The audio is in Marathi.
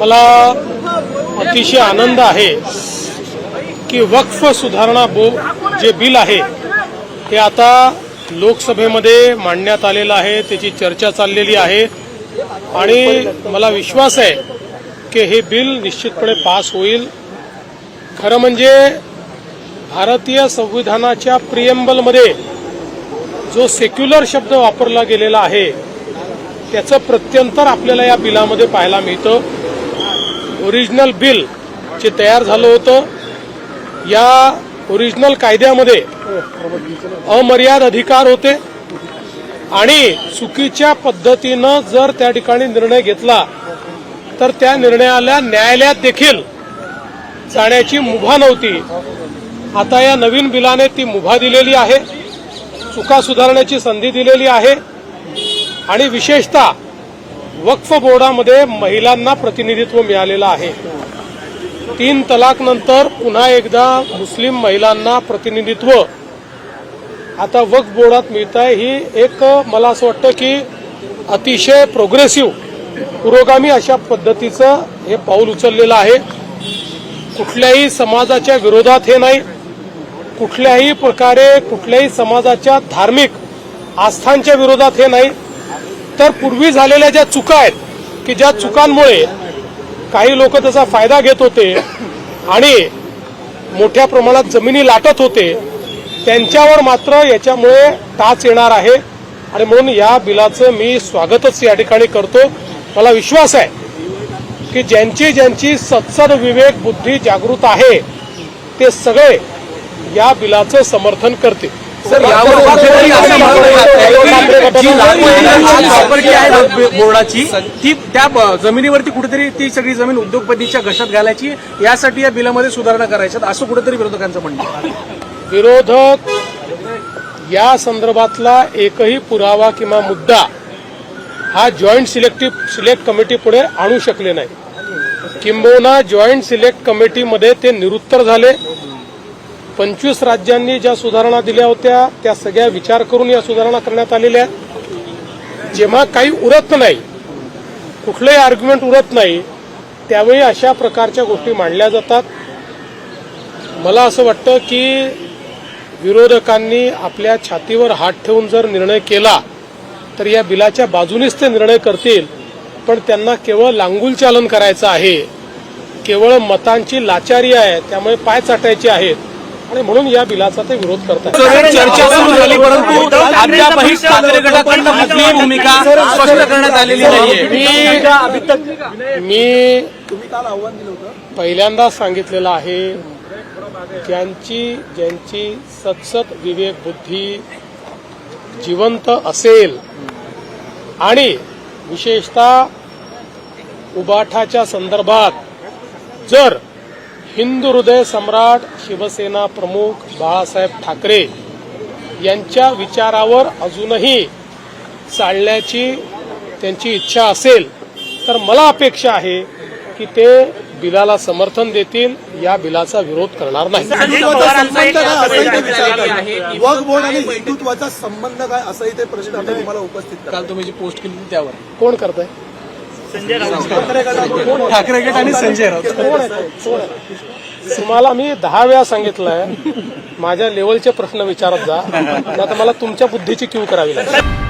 मला अतिशय आनंद आहे की वक्फ सुधारणा बो जे बिल आहे ते आता लोकसभेमध्ये मांडण्यात आलेलं आहे त्याची चर्चा चाललेली आहे. आणि मला विश्वास आहे की हे बिल निश्चितपणे पास होईल. खरं म्हणजे भारतीय संविधानाच्या प्रियंबलमध्ये जो सेक्युलर शब्द वापरला गेलेला आहे त्याचं प्रत्यंतर आपल्याला या बिलामध्ये पाहायला मिळतं. ओरिजिनल बिल जे तयार झालं होतं या ओरिजिनल कायद्यामध्ये अमर्याद अधिकार होते. आणि चुकीच्या पद्धतीनं जर त्या ठिकाणी निर्णय घेतला तर त्या निर्णयाला न्यायालयात देखील जाण्याची मुभा नव्हती. आता या नवीन बिलाने ती मुभा दिलेली आहे चुका सुधारण्याची संधी दिलेली आहे. आणि विशेषतः वक्फ बोर्डामध्ये महिलांना प्रतिनिधित्व मिळालेलं आहे. तीन तलाक नंतर पुन्हा एकदा मुस्लिम महिलांना प्रतिनिधित्व. आता वक्फ बोर्डात मिळत आहे ही एक मला असं वाटतं की अतिशय प्रोग्रेसिव्ह पुरोगामी अशा पद्धतीचं हे पाऊल उचललेलं आहे. कुठल्याही समाजाच्या विरोधात हे नाही. कुठल्याही प्रकारे कुठल्याही समाजाच्या धार्मिक आस्थांच्या विरोधात हे नाही. तर पूर्वी झालेल्या ज्या चुका आहेत की ज्या चुकांमुळे काही लोक त्याचा फायदा घेत होते आणि मोठ्या प्रमाणात जमिनी लाटत होते त्यांच्यावर मात्र याच्यामुळे टाच येणार आहे. आणि म्हणून या बिलाचं मी स्वागतच या ठिकाणी करतो. मला विश्वास आहे की ज्यांची ज्यांची सत्सद विवेक बुद्धी जागृत आहे ते सगळे या बिलाचं समर्थन करतील. सर यावर कुठेतरी असं म्हटलं जातंय, जी लाखो एकरांची प्रॉपर्टी आहे ब- बोर्डाची ती त्या ब- जमिनीवरती कुठेतरी ती सगळी जमीन उद्योगपतीच्या घशात घालायची यासाठी या बिलामध्ये सुधारणा करायच्यात असं कुठेतरी विरोधकांचं म्हणणं आहे. विरोधक या संदर्भातला एकही पुरावा किंवा मुद्दा हा जॉईंट सिलेक्टिव्ह सिलेक्ट कमिटी पुढे आणू शकले नाही. किंबहुना जॉईंट सिलेक्ट कमिटीमध्ये ते निरुत्तर झाले. पंचवीस राज्यांनी ज्या सुधारणा दिल्या होत्या त्या सगळ्या विचार करून या सुधारणा करण्यात आलेल्या आहेत. जेव्हा काही उरत नाही कुठलंही आर्ग्युमेंट उरत नाही त्यावेळी अशा प्रकारच्या गोष्टी मांडल्या जातात. मला असं वाटतं की विरोधकांनी आपल्या छातीवर हात ठेवून जर निर्णय केला तर या बिलाच्या बाजूनेच ते निर्णय करतील. पण त्यांना केवळ लांगुल चालन करायचं आहे. केवळ मतांची लाचारी आहे त्यामुळे पाय चाटायचे आहेत. आणि म्हणून या बिलाचा ते विरोध करतात चर्चा सुरू झाली परंतु अद्यापही ठाकरे गटाकडनं कुठलीही भूमिका स्पष्ट करण्यात आलेली नाहीये मी पहिल्यांदा सांगितलेलं आहे ज्यांची ज्यांची सतसत विवेक बुद्धी जिवंत असेल आणि विशेषतः उबाठाच्या संदर्भात जर हिंदू हृदय सम्राट शिवसेना प्रमुख बाळासाहेब ठाकरे यांच्या विचारावर अजूनही चालण्याची त्यांची इच्छा असेल तर मला अपेक्षा आहे की ते बिलाला समर्थन देतील या बिलाचा विरोध करणार नाही. हिंदुत्वाचा संबंध काय असंही ते विचारतात वक्फ बोर्ड आणि हिंदुत्वाचा संबंध काय असंही ते प्रश्न आता तुम्हाला उपस्थित काल तुम्ही जी पोस्ट केली त्यावर. कोण करत ठाकरे गट आणि संजय राऊत? तुम्हाला मी दहा वेळा सांगितलंय माझ्या लेवलचे प्रश्न विचारत जा आता मला तुमच्या बुद्धीची क्यू करावी लागेल